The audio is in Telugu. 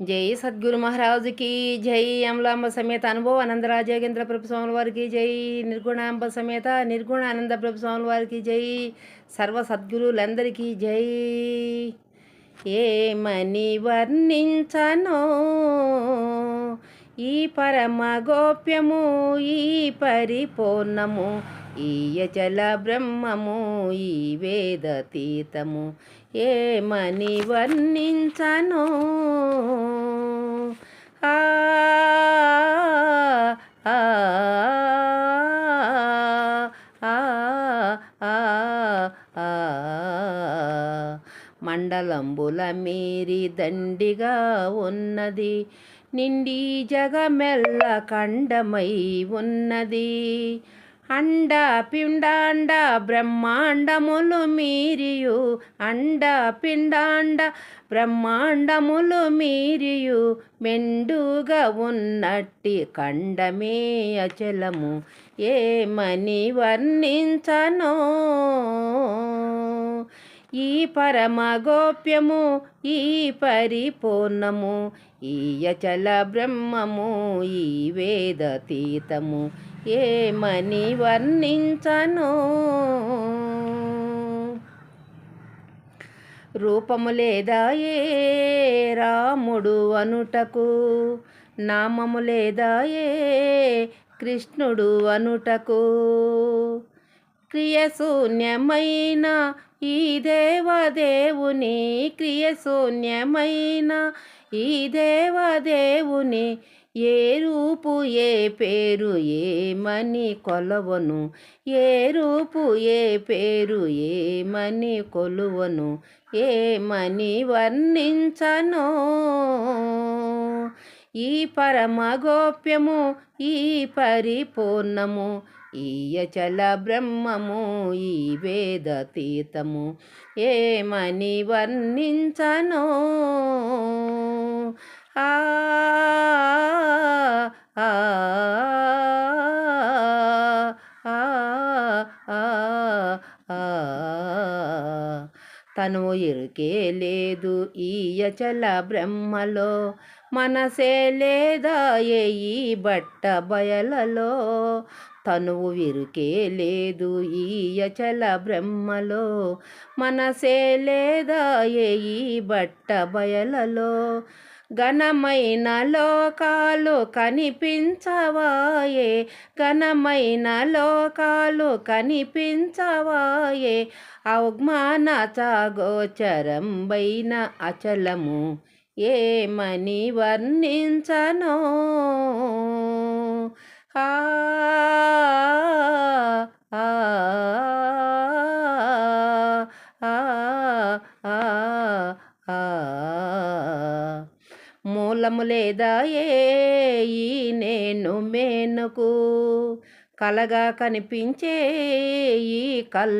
జై సద్గురు మహారాజుకి జై అమలాంబ సమేత అనుభవ ఆనందరాజేంద్ర ప్రభు స్వాముల వారికి జై నిర్గుణాంబ సమేత నిర్గుణ ఆనంద ప్రభు స్వాముల వారికి జై సర్వ సద్గురులందరికీ జై. ఏమని వర్ణించనో ఈ పరమ గోప్యము ఈ పరిపూర్ణము ఈయచల బ్రహ్మము ఈ వేదతీతము ఏమని వర్ణించను ఆ ఆ, ఆ, ఆ, ఆ. మండలంబుల మీరి దండిగా ఉన్నది నిండి జగమెల్ల ఖండమై ఉన్నది అండ పిండాండ బ్రహ్మాండములు మీరియు. అండ పిండాండ బ్రహ్మాండములు మీరియు. మెండుగా ఉన్నట్టి కండమే అచలము. ఏమని వర్ణించనో? ఈ పరమ గోప్యము ఈ పరిపూర్ణము ఈ బ్రహ్మము ఈ వేదతీతము ఏమని వర్ణించను? రూపము లేదా ఏ రాముడు అనుటకు? నామము లేదా ఏ కృష్ణుడు అనుటకు? క్రియశూన్యమైన ఈ దేవదేవుని క్రియశూన్యమైన ఈ దేవదేవుని ఏ రూపు ఏ పేరు ఏమని కొలవను? ఏ రూపు ఏ పేరు ఏమని కొలువను? ఏమని వర్ణించను? ఈ పరమ గోప్యము ఈ పరిపూర్ణము ఈయచల బ్రహ్మము ఈ వేదతీతము ఏమని వర్ణించను? ఆ, కను ఇరుకే లేదు ఈ యచల బ్రహ్మలో మనసే లేదా ఈ బట్ట బయలలో? తనువు విరుకే లేదు ఈ యచల బ్రహ్మలో మనసే లేదా ఈ బట్ట బయలలో? ఘనమైన లోకాలు కనిపించవాయే. ఘనమైన లోకాలు కనిపించవాయే. అవమాన చాగోచరంబైన అచలము ఏమని వర్ణించనో? హా మూలము ఈ నేను మేనుకు కలగా కనిపించే ఈ కల్